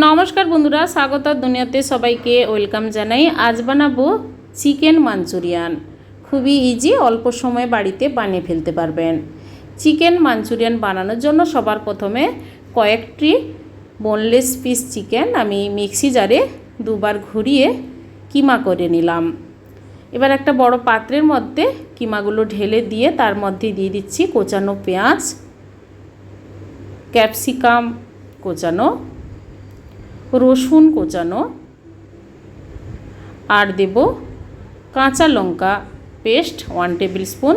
নমস্কার বন্ধুরা, স্বাগত দুনিয়াতে সবাইকে ওয়েলকাম জানাই। আজ বানাবো চিকেন মাঞ্চুরিয়ান। খুবই ইজি অল্প সময়ে বাড়িতে বানিয়ে ফেলতে পারবেন। চিকেন মাঞ্চুরিয়ান বানানোর জন্য সবার প্রথমে কয়েকটি বোনলেস পিস চিকেন আমি মিক্সি জারে দুবার ঘুরিয়ে কিমা করে নিলাম। এবার একটা বড় পাত্রের মধ্যে কিমাগুলো ঢেলে দিয়ে তার মধ্যে দিয়ে দিচ্ছি কোচানো পেঁয়াজ, ক্যাপসিকাম কোচানো রসুন কোচানো, আর দেব কাঁচা লঙ্কা পেস্ট ওয়ান টেবিল স্পুন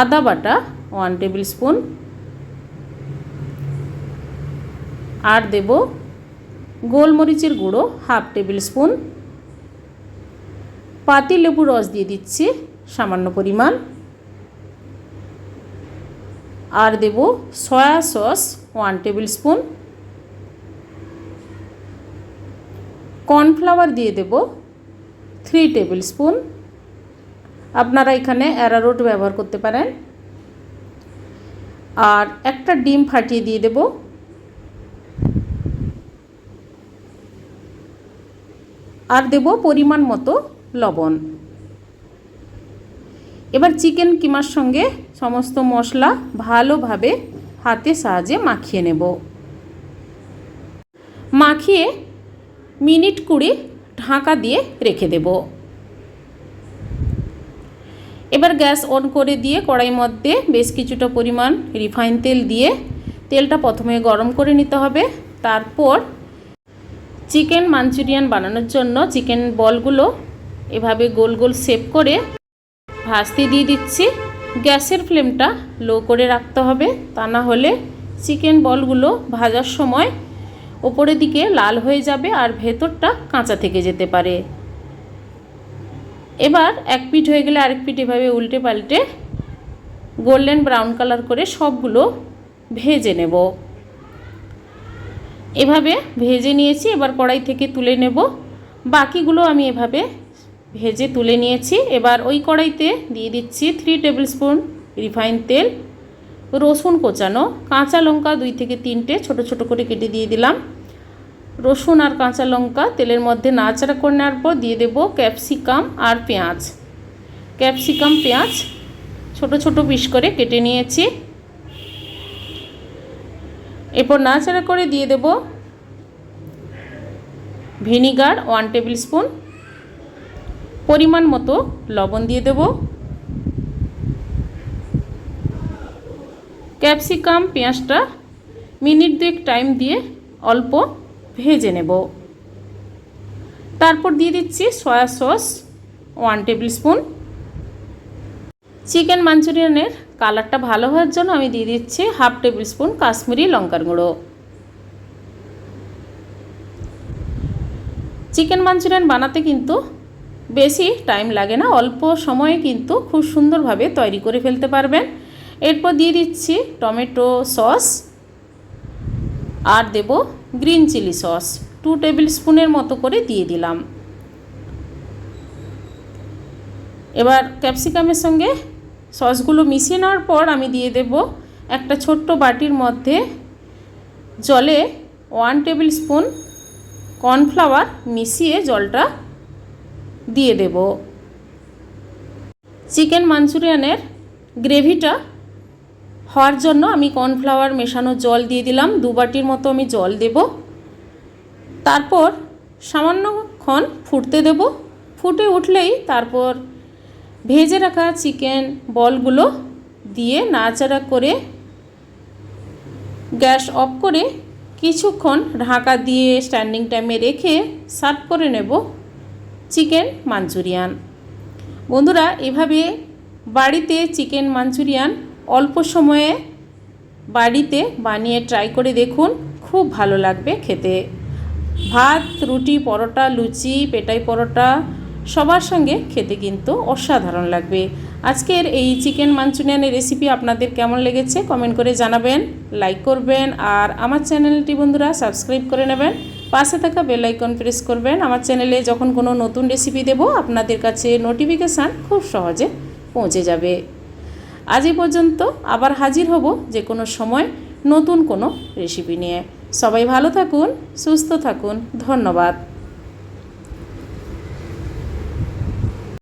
আদা বাটা ওয়ান টেবিল স্পুন আর দেব গোলমরিচের গুঁড়ো হাফ টেবিল স্পুন পাতি লেবু রস দিয়ে দিচ্ছি সামান্য পরিমাণ, আর দেব soya sauce one tablespoon cornflour দিয়ে দেব থ্রি টেবিল স্পুন আপনারা এখানে অ্যারারোট ব্যবহার করতে পারেন। আর একটা ডিম ফাটিয়ে দিয়ে দেব। আর দেব পরিমাণ মতো লবণ। এবার চিকেন কিমার সঙ্গে সমস্ত মশলা ভালোভাবে হাতে সাহায্যে মাখিয়ে নেব। মাখিয়ে মিনিট কুড়ি ঢাকা দিয়ে রেখে দেব। এবার গ্যাস অন করে দিয়ে কড়াই মধ্যে বেশ কিছুটা পরিমাণ রিফাইন তেল দিয়ে তেলটা প্রথমে গরম করে নিতে হবে। তারপর চিকেন মাঞ্চুরিয়ান বানানোর জন্য চিকেন বলগুলো এভাবে গোল গোল শেপ করে ভাজতে দিয়ে দিচ্ছি। গ্যাসের ফ্লেমটা লো করে রাখতে হবে। তা না হলে চিকেন বলগুলো ভাজার সময় ওপরের দিকে লাল হয়ে যাবে আর ভেতরটা কাঁচা থেকে যেতে পারে। এবার এক পিঠ হয়ে গেলে আরেক পিঠ এভাবে উল্টে পাল্টে গোল্ডেন ব্রাউন কালার করে সবগুলো ভেজে নেব। এভাবে ভেজে নিয়েছি, এবার কড়াই থেকে তুলে নেব। বাকিগুলো আমি এভাবে ভেজে তুলে নিয়েছি। এবার ওই কড়াইতে দিয়ে দিচ্ছি থ্রি টেবিল স্পুন রিফাইন তেল, রসুন কোচানো, কাঁচা লঙ্কা দুই থেকে তিনটে ছোট ছোট করে কেটে দিয়ে দিলাম। রসুন আর কাঁচা লঙ্কা, তেলের মধ্যে নাড়াচাড়া করে নেওয়ার পর দিয়ে দেবো ক্যাপসিকাম আর পেঁয়াজ। ক্যাপসিকাম, পেঁয়াজ ছোট ছোট পিস করে কেটে নিয়েছি। এরপর নাড়াচাড়া করে দিয়ে দেব ভিনিগার ওয়ান টেবিল স্পুন। পরিমাণ মতো লবণ দিয়ে দেব। ক্যাপসিকাম, পেঁয়াজটা মিনিট দুয়েক টাইম দিয়ে অল্প ভেজে নেব। তারপর দিয়ে দিচ্ছি soya sauce one tablespoon chicken মাঞ্চুরিয়ানের কালারটা ভালো হওয়ার জন্য আমি দিয়ে দিচ্ছি হাফ টেবিল স্পুন কাশ্মীরি লঙ্কার গুঁড়ো। চিকেন মাঞ্চুরিয়ান বানাতে কিন্তু বেশি টাইম লাগে না, অল্প সময়ে কিন্তু খুব সুন্দরভাবে তৈরি করে ফেলতে পারবেন। এরপর দিয়ে দিচ্ছি টমেটো সস। আর দেব গ্রিন চিলি সস টু টেবিল স্পুনের মতো করে দিয়ে দিলাম। এবার ক্যাপসিকামের সঙ্গে সসগুলো মিশিয়ে নেওয়ার পর আমি দিয়ে দেব একটা ছোট্ট বাটির মধ্যে জলে ওয়ান টেবিল স্পুন কর্নফ্লাওয়ার মিশিয়ে জলটা দিয়ে দেব। চিকেন মাঞ্চুরিয়ানের গ্রেভিটা হওয়ার জন্য আমি কর্নফ্লাওয়ার মেশানো জল দিয়ে দিলাম, দু বাটির মতো আমি জল দেব। তারপর সামান্যক্ষণ ফুটতে দেব। ফুটে উঠলেই তারপর ভেজে রাখা চিকেন বলগুলো দিয়ে নাড়াচাড়া করে গ্যাস অফ করে কিছুক্ষণ ঢাকা দিয়ে স্ট্যান্ডিং টাইমে রেখে সার্ভ করে নেব চিকেন মাঞ্চুরিয়ান। বন্ধুরা, এভাবে বাড়িতে চিকেন মাঞ্চুরিয়ান অল্প সময়ে বাড়িতে বানিয়ে ট্রাই করে দেখুন, খুব ভালো লাগবে খেতে। ভাত, রুটি, পরোটা, লুচি, পেটাই পরোটা, সবার সঙ্গে খেতে কিন্তু অসাধারণ লাগবে। আজকের এই চিকেন মাঞ্চুরিয়ানের রেসিপি আপনাদের কেমন লেগেছে কমেন্ট করে জানাবেন লাইক করবেন, আর আমার চ্যানেলটি বন্ধুরা সাবস্ক্রাইব করে নেবেন, পাশে থাকা বেল আইকন প্রেস করবেন। আমার চ্যানেলে যখন কোনো নতুন রেসিপি দেব, আপনাদের কাছে নোটিফিকেশান খুব সহজে পৌঁছে যাবে। আজ এই পর্যন্ত আবার হাজির হব যে কোনো সময় নতুন কোনো রেসিপি নিয়ে। সবাই ভালো থাকুন, সুস্থ থাকুন, ধন্যবাদ।